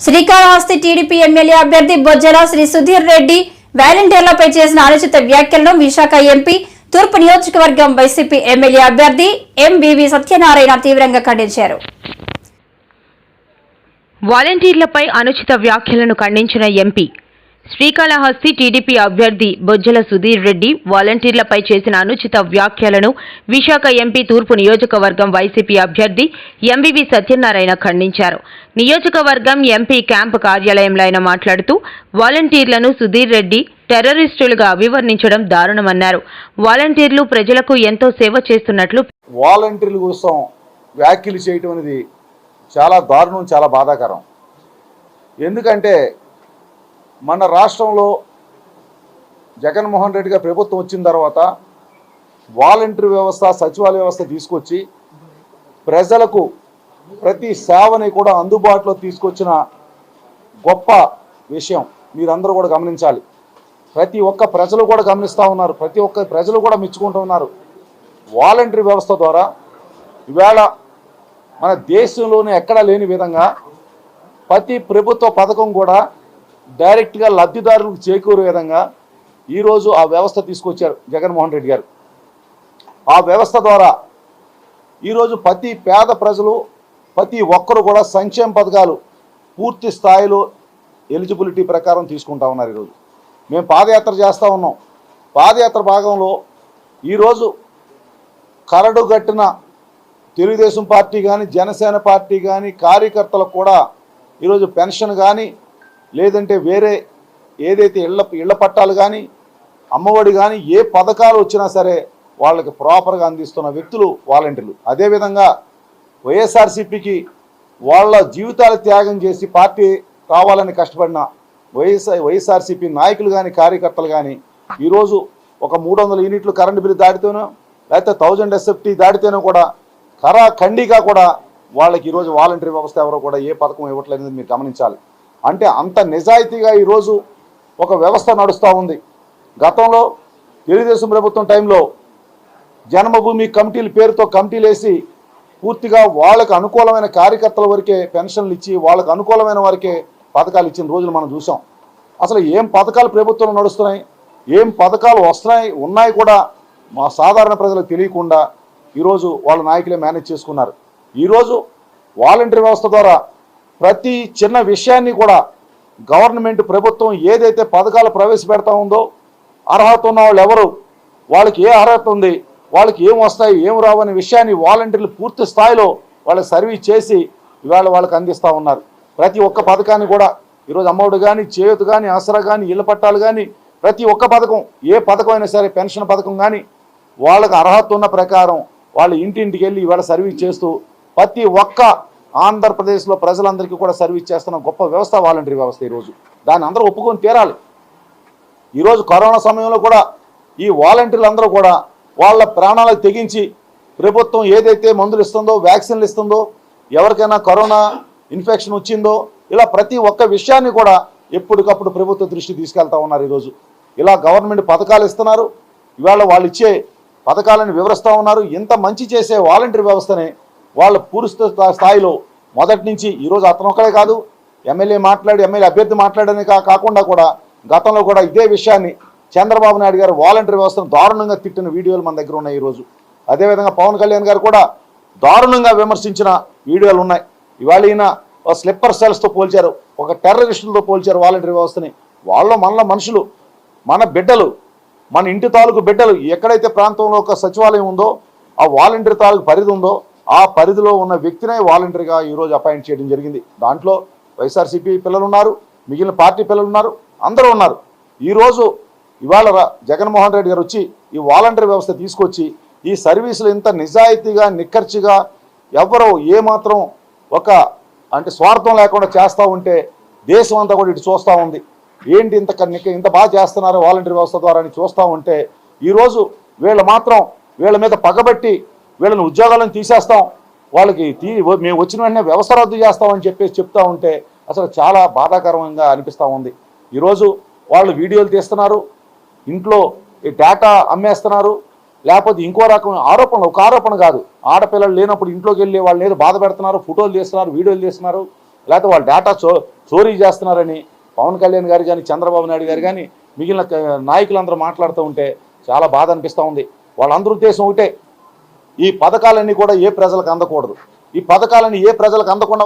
Srikalahasti TDP MLA అభ్యర్థి బొజ్జల శ్రీ సుధీర్ రెడ్డి వాలంటీర్లపై చేసిన అనుచిత వ్యాఖ్యలను విశాఖ ఎంపీ తూర్పు నియోజకవర్గం వైసీపీ ఎమ్మెల్యే అభ్యర్థి ఎంవివి సత్యనారాయణ తీవ్రంగా ఖండించారు. వాలంటీర్లపై అనుచిత వ్యాఖ్యలను ఖండించిన ఎంపీ శ్రీకాళహస్తి టీడీపీ అభ్యర్థి బొజ్జల సుధీర్ రెడ్డి వాలంటీర్లపై చేసిన అనుచిత వ్యాఖ్యలను విశాఖ ఎంపీ తూర్పు నియోజకవర్గం వైసీపీ అభ్యర్థి ఎంవివి సత్యనారాయణ ఖండించారు. నియోజకవర్గం ఎంపీ క్యాంపు కార్యాలయంలో ఆయన మాట్లాడుతూ వాలంటీర్లను సుధీర్ రెడ్డి టెర్రరిస్టులుగా అభివర్ణించడం దారుణమన్నారు. వాలంటీర్లు ప్రజలకు ఎంతో సేవ చేస్తున్నట్లు వాలంటీర్ల కోసం వ్యాఖ్యలు చేయటం అనేది చాలా దారుణం చాలా బాధాకరం. ఎందుకంటే మన రాష్ట్రంలో జగన్మోహన్ రెడ్డి ప్రభుత్వం వచ్చిన తర్వాత వాలంటీర్ వ్యవస్థ సచివాలయ వ్యవస్థ తీసుకొచ్చి ప్రజలకు ప్రతి సేవని కూడా అందుబాటులో తీసుకొచ్చిన గొప్ప విషయం మీరందరూ కూడా గమనించాలి. ప్రతి ఒక్క ప్రజలు కూడా గమనిస్తూ ఉన్నారు. ప్రతి ఒక్క ప్రజలు కూడా మెచ్చుకుంటూ ఉన్నారు. వాలంటరీ వ్యవస్థ ద్వారా ఇవాళ మన దేశంలోనే ఎక్కడా లేని విధంగా ప్రతి ప్రభుత్వ పథకం కూడా డైరెక్ట్గా లబ్ధిదారులకు చేకూరే విధంగా ఈరోజు ఆ వ్యవస్థ తీసుకొచ్చారు జగన్మోహన్ రెడ్డి గారు. ఆ వ్యవస్థ ద్వారా ఈరోజు ప్రతి పేద ప్రజలు ప్రతి ఒక్కరు కూడా సంక్షేమ పథకాలు పూర్తి స్థాయిలో ఎలిజిబిలిటీ ప్రకారం తీసుకుంటా ఉన్నారు ఈరోజు మేము పాదయాత్ర చేస్తూ ఉన్నాం. పాదయాత్ర భాగంలో ఈరోజు కరడుగట్టిన తెలుగుదేశం పార్టీ కానీ జనసేన పార్టీ కానీ కార్యకర్తలకు కూడా ఈరోజు పెన్షన్ కానీ లేదంటే వేరే ఏదైతే ఇళ్ళ ఇళ్ళ పట్టాలు కానీ అమ్మఒడి కానీ ఏ పథకాలు వచ్చినా సరే వాళ్ళకి ప్రాపర్గా అందిస్తున్న వ్యక్తులు వాలంటీర్లు. అదేవిధంగా వైఎస్ఆర్సీపీకి వాళ్ళ జీవితాలు త్యాగం చేసి పార్టీ కావాలని కష్టపడిన వైఎస్ఆర్ వైఎస్ఆర్సీపీ నాయకులు కానీ కార్యకర్తలు కానీ ఈరోజు ఒక మూడు వందల యూనిట్లు కరెంటు బిల్లు దాటితేనో లేకపోతే థౌజండ్ ఎస్ఎఫ్టీ దాటితేనో కూడా కరా ఖండిగా కూడా వాళ్ళకి ఈరోజు వాలంటీర్ వ్యవస్థ ఎవరో కూడా ఏ పథకం ఇవ్వట్లేదు మీరు గమనించాలి. అంటే అంత నిజాయితీగా ఈరోజు ఒక వ్యవస్థ నడుస్తూ ఉంది. గతంలో తెలుగుదేశం ప్రభుత్వం టైంలో జన్మభూమి కమిటీల పేరుతో కమిటీలు వేసి పూర్తిగా వాళ్ళకు అనుకూలమైన కార్యకర్తల వరకే పెన్షన్లు ఇచ్చి వాళ్ళకు అనుకూలమైన వారికే పథకాలు ఇచ్చిన రోజులు మనం చూసాం. అసలు ఏం పథకాలు ప్రభుత్వంలో నడుస్తున్నాయి? ఏం పథకాలు వస్తున్నాయి? ఉన్నాయి కూడా మా సాధారణ ప్రజలకు తెలియకుండా ఈరోజు వాళ్ళ నాయకులే మేనేజ్ చేసుకున్నారు. ఈరోజు వాలంటరీ వ్యవస్థ ద్వారా ప్రతి చిన్న విషయాన్ని కూడా గవర్నమెంట్ ప్రభుత్వం ఏదైతే పథకాలు ప్రవేశపెడతా ఉందో అర్హత ఉన్న వాళ్ళు ఎవరు వాళ్ళకి ఏ అర్హత ఉంది వాళ్ళకి ఏం వస్తాయి ఏం రావు అనే విషయాన్ని వాలంటీర్లు పూర్తి స్థాయిలో వాళ్ళకి సర్వీస్ చేసి ఇవాళ వాళ్ళకి అందిస్తూ ఉన్నారు. ప్రతి ఒక్క పథకాన్ని కూడా ఈరోజు అమ్మఒడు కానీ చేయూత కానీ ఆసరా కానీ ఇళ్ళ పట్టాలు కానీ ప్రతి ఒక్క పథకం ఏ పథకం అయినా సరే పెన్షన్ పథకం కానీ వాళ్ళకి అర్హత ఉన్న ప్రకారం వాళ్ళ ఇంటింటికి వెళ్ళి ఇవాళ సర్వీస్ చేస్తూ ప్రతి ఒక్క ఆంధ్రప్రదేశ్లో ప్రజలందరికీ కూడా సర్వీస్ చేస్తున్న గొప్ప వ్యవస్థ వాలంటరీ వ్యవస్థ ఈరోజు. దాన్ని అందరూ ఒప్పుకొని తీరాలి. ఈరోజు కరోనా సమయంలో కూడా ఈ వాలంటీర్లు అందరూ కూడా వాళ్ళ ప్రాణాలకు తెగించి ప్రభుత్వం ఏదైతే మందులు ఇస్తుందో వ్యాక్సిన్లు ఇస్తుందో ఎవరికైనా కరోనా ఇన్ఫెక్షన్ వచ్చిందో ఇలా ప్రతి ఒక్క విషయాన్ని కూడా ఎప్పటికప్పుడు ప్రభుత్వ దృష్టి తీసుకెళ్తా ఉన్నారు ఈరోజు. ఇలా గవర్నమెంట్ పథకాలు ఇస్తున్నారు. ఇవాళ వాళ్ళు ఇచ్చే పథకాలను వివరిస్తూ ఉన్నారు. ఇంత మంచి చేసే వాలంటీర్ వ్యవస్థని వాళ్ళ పూర్తి స్థాయిలో మొదటి నుంచి ఈరోజు అతను ఒక్కడే కాదు ఎమ్మెల్యే మాట్లాడి ఎమ్మెల్యే అభ్యర్థి మాట్లాడని కాకుండా కూడా గతంలో కూడా ఇదే విషయాన్ని చంద్రబాబు నాయుడు గారు వాలంటీర్ వ్యవస్థను దారుణంగా తిట్టిన వీడియోలు మన దగ్గర ఉన్నాయి ఈరోజు అదేవిధంగా పవన్ కళ్యాణ్ గారు కూడా దారుణంగా విమర్శించిన వీడియోలు ఉన్నాయి. ఇవాళ ఈయన స్లిప్పర్ సెల్స్తో పోల్చారు ఒక టెర్రరిస్టులతో పోల్చారు వాలంటీర్ వ్యవస్థని. వాళ్ళు మనలో మనుషులు మన బిడ్డలు మన ఇంటి తాలూకు బిడ్డలు ఎక్కడైతే ప్రాంతంలో ఒక సచివాలయం ఉందో ఆ వాలంటీర్ తాలూకు పరిధి ఉందో ఆ పరిధిలో ఉన్న వ్యక్తినే వాలంటీర్గా ఈరోజు అపాయింట్ చేయడం జరిగింది. దాంట్లో వైఎస్ఆర్సీపీ పిల్లలు ఉన్నారు మిగిలిన పార్టీ పిల్లలు ఉన్నారు అందరూ ఉన్నారు. ఈరోజు ఇవాళ జగన్మోహన్ రెడ్డి గారు వచ్చి ఈ వాలంటీర్ వ్యవస్థ తీసుకొచ్చి ఈ సర్వీసులు ఇంత నిజాయితీగా నిక్కర్చిగా ఎవరో ఏమాత్రం ఒక అంటే స్వార్థం లేకుండా చేస్తూ ఉంటే దేశం అంతా కూడా ఇటు చూస్తూ ఉంది. ఏంటి ఇంత ఇంత బాగా చేస్తున్నారు వాలంటీర్ వ్యవస్థ ద్వారా అని చూస్తూ ఉంటే ఈరోజు వీళ్ళు మాత్రం వీళ్ళ మీద పగబట్టి వీళ్ళని ఉద్యోగాలను తీసేస్తాం. వాళ్ళకి తీ మేము వచ్చిన వెంటనే వ్యవస్థ రద్దు చేస్తామని చెప్పేసి చెప్తా ఉంటే అసలు చాలా బాధాకరంగా అనిపిస్తూ ఉంది. ఈరోజు వాళ్ళు వీడియోలు తీస్తున్నారు ఇంట్లో ఈ డేటా అమ్మేస్తున్నారు లేకపోతే ఇంకో రకం ఆరోపణలు ఒక ఆరోపణ కాదు. ఆడపిల్లలు లేనప్పుడు ఇంట్లోకి వెళ్ళి వాళ్ళు ఏదో బాధ పెడుతున్నారు ఫోటోలు తీస్తున్నారు వీడియోలు తీస్తున్నారు లేకపోతే వాళ్ళు డేటా చో చోరీ చేస్తున్నారని పవన్ కళ్యాణ్ గారు కానీ చంద్రబాబు నాయుడు గారు కానీ మిగిలిన నాయకులందరూ మాట్లాడుతూ ఉంటే చాలా బాధ అనిపిస్తూ ఉంది. వాళ్ళందరూ ఉద్దేశం ఒకటే ఈ పథకాలన్నీ కూడా ఏ ప్రజలకు అందకూడదు. ఈ పథకాలన్నీ ఏ ప్రజలకు అందకుండా